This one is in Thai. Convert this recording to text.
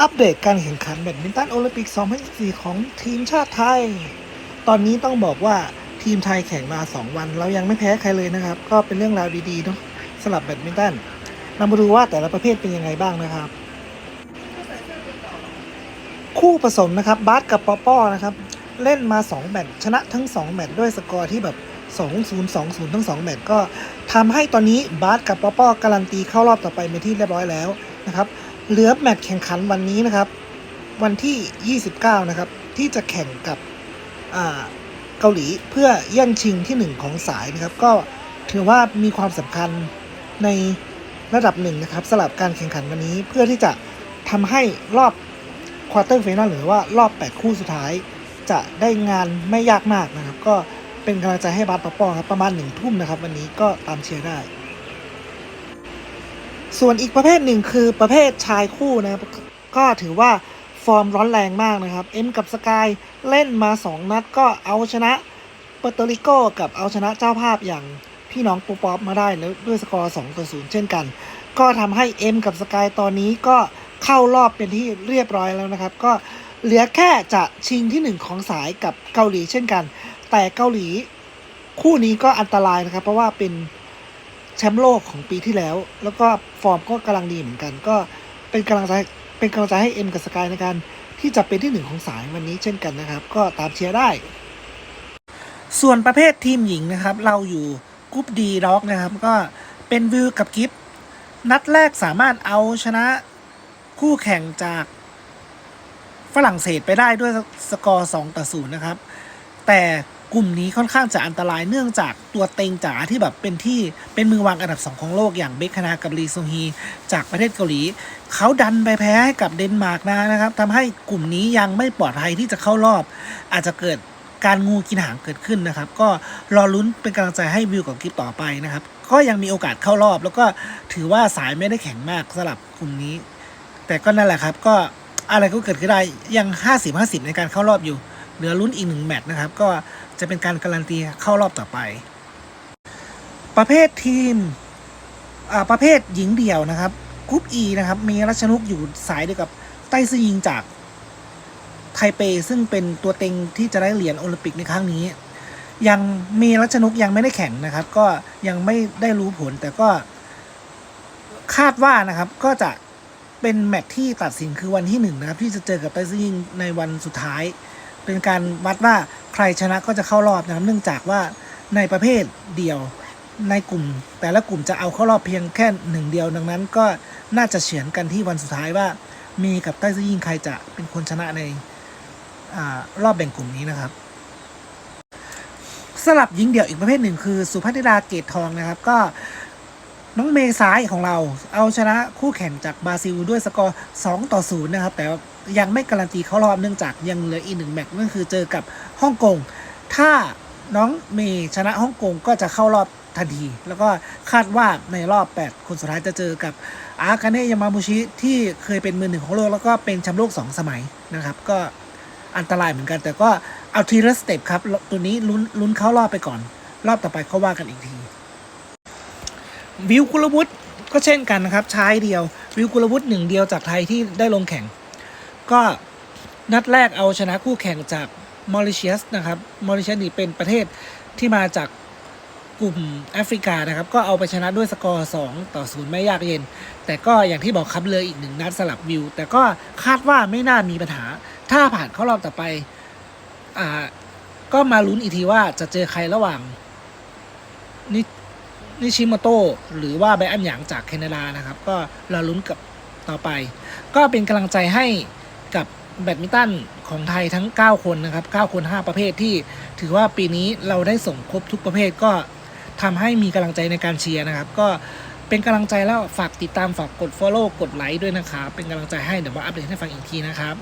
อัปเดตการแข่งขันแบดมินตันโอลิมปิก 2024 ของทีมชาติไทย ตอนนี้ต้องบอกว่าทีมไทยแข่งมา 2 วัน เรายังไม่แพ้ใครเลยนะครับ ก็เป็นเรื่องราวดีๆเนาะสำหรับแบดมินตันเรามาดูว่าแต่ละประเภทเป็นยังไงบ้างนะครับ คู่ผสมนะครับบาสกับปอป้อนะครับ เล่นมา 2 แมตช์ชนะทั้ง 2 แมตช์ด้วยสกอร์ที่แบบ 2-0 2-0 ทั้ง 2 แมตช์ก็ทำให้ตอนนี้บาสกับปอป้อการันตีเข้ารอบต่อไปเป็นที่เรียบร้อยแล้วนะครับ เหลือแมตช์แข่งขันวันนี้นะครับ วันที่ 29 นะครับ ที่จะแข่งกับเกาหลีเพื่อแย่งชิงที่ 1 ของสายนะครับ ก็ถือว่ามีความสำคัญในระดับหนึ่งนะครับสำหรับการแข่งขันวันนี้เพื่อที่จะทำให้รอบควอเตอร์ไฟนอลหรือว่ารอบ 8 คู่สุดท้าย จะได้งานไม่ยากมากนะครับ ก็เป็นกำลังใจให้บาสปอปอครับประมาณหนึ่งทุ่มนะครับ วันนี้ก็ตามเชียร์ได้ ส่วนอีกประเภทหนึ่งคือประเภทชายคู่นะครับก็ถือว่าฟอร์มร้อนแรงมากนะครับเอ็มกับสกายเล่นมา 2 นัดก็เอาชนะเปอร์โตริโกกับเอาชนะเจ้าภาพอย่างพี่น้องปูป๊อปมาได้แล้วด้วยสกอร์2ต่อ0เช่นกัน ก็ทำให้เอ็มกับสกายตอนนี้ก็เข้ารอบเป็นที่เรียบร้อยแล้วนะครับ ก็เหลือแค่จะชิงที่ 1 ของสายกับเกาหลีเช่นกัน แต่เกาหลีคู่นี้ก็อันตรายนะครับ เพราะว่าเป็น ชมป์โลกของปีที่แล้ว แล้วก็ฟอร์มก็กำลังดีเหมือนกัน ก็เป็นกำลังใจเป็นกำลังใจให้เอ็มกับสกายในการที่จะเป็นที่หนึ่งของสายวันนี้เช่นกันนะครับ ก็ตามเชียร์ได้ ส่วนประเภททีมหญิงนะครับ เราอยู่กรุ๊ปดีด็อกนะครับ ก็เป็นวิวกับกิฟนัดแรกสามารถเอาชนะคู่แข่งจากฝรั่งเศสไปได้ด้วยสกอร์ 2 ต่อ 0 นะครับ แต่ กลุ่มนี้ค่อนข้างจะอันตรายเนื่องจากตัวเต็งจ๋าที่แบบเป็นที่เป็นมือวางอันดับ 2 ของโลกอย่างเบคคานากับลีซงฮี จากประเทศเกาหลี เขาดันไปแพ้ให้กับเดนมาร์กนะนะครับทำให้กลุ่มนี้ยังไม่ปลอดภัยที่จะเข้ารอบ อาจจะเกิดการงูกินหางเกิดขึ้นนะครับ ก็รอลุ้นเป็นกำลังใจให้วิวกับกิฟต่อไปนะครับ ก็ยังมีโอกาสเข้ารอบ แล้วก็ถือว่าสายไม่ได้แข็งมากสำหรับกลุ่มนี้ แต่ก็นั่นแหละครับก็อะไรก็เกิดขึ้นได้ยัง 50-50 ในการเข้ารอบอยู่ เหลือลุ้นอีกหนึ่งแมตช์นะครับ ก็จะเป็นการการันตีเข้ารอบต่อไป ประเภททีมประเภทหญิงเดี่ยวนะครับกรุ๊ป E นะครับ มีรัชนุกอยู่สายเดียวกับไต้ซือยิงจากไทเป ซึ่งเป็นตัวเต็งที่จะได้เหรียญโอลิมปิกในครั้งนี้ ยังมีรัชนุกยังไม่ได้แข่งนะครับ ก็ยังไม่ได้รู้ผลแต่ก็คาดว่านะครับก็จะเป็นแมตช์ที่ตัดสินคือวันที่หนึ่งนะครับ ที่จะเจอกับไต้ซือยิงในวันสุดท้าย เป็นการวัดว่าใครชนะก็จะเข้ารอบนะครับ เนื่องจากว่าในประเภทเดียวในกลุ่ม แต่ละกลุ่มจะเอาเข้ารอบเพียงแค่หนึ่งเดียวดังนั้น ก็น่าจะเฉือนกันที่วันสุดท้ายว่า มีกับไต้ซื่ยิงใครจะเป็นคนชนะในอรอบแบ่งกลุ่มนี้นะครับสลับหญิงเดี่ยวอีกประเภทหนึ่งคือสุภัทธิดาเกตทองนะครับ ก็ น้องเมย์ซ้ายของเรา เอาชนะคู่แข่งจากบราซิลด้วยสกอร์ 2 ต่อ 0 นะครับ แต่ยังไม่การันตีเข้ารอบเนื่องจากยังเหลืออีกหนึ่งแมตช์นั่นคือเจอกับฮ่องกง ถ้าน้องเมย์ชนะฮ่องกงก็จะเข้ารอบทันที แล้วก็คาดว่าในรอบ 8 คนสุดท้ายจะเจอกับอากาเนะยามามุชิที่เคยเป็นมือหนึ่งของโลกแล้วก็เป็นแชมป์โลก 2 สมัยนะครับ ก็อันตรายเหมือนกัน แต่ก็เอาทีละสเต็ปครับตัวนี้ลุ้นลุ้นเข้ารอบไปก่อน รอบต่อไปเขาว่ากันอีกที วิวกุลวุฒิก็เช่นกันนะครับชายเดียววิวกุลวุฒิหนึ่งเดียวจากไทยที่ได้ลงแข่ง ก็นัดแรกเอาชนะคู่แข่งจากมอริเชียสนะครับมอริเชียสนี่เป็นประเทศที่มาจากกลุ่มแอฟริกานะครับ ก็เอาไปชนะด้วยสกอร์ 2 ต่อ 0 ไม่ยากเย็น แต่ก็อย่างที่บอกครับเลยอีกหนึ่งนัดสลับวิว แต่ก็คาดว่าไม่น่ามีปัญหา ถ้าผ่านเข้ารอบต่อไป อ่า ก็มาลุ้นอีกทีว่าจะเจอใครระหว่างนิ นิชิโมโตะหรือว่าไบอันหยางจากแคนาดานะครับ ก็เราลุ้นกับต่อไป ก็เป็นกำลังใจให้กับแบดมินตันของไทยทั้ง 9 คนนะครับ 9 คน 5 ประเภทที่ถือว่าปีนี้เราได้ส่งครบทุกประเภทก็ทำให้มีกำลังใจในการเชียร์นะครับ ก็เป็นกำลังใจแล้วฝากติดตามฝากกด Follow กดไลค์ด้วยนะครับ เป็นกำลังใจให้เดี๋ยวมาอัปเดตให้ฟังอีกทีนะครับ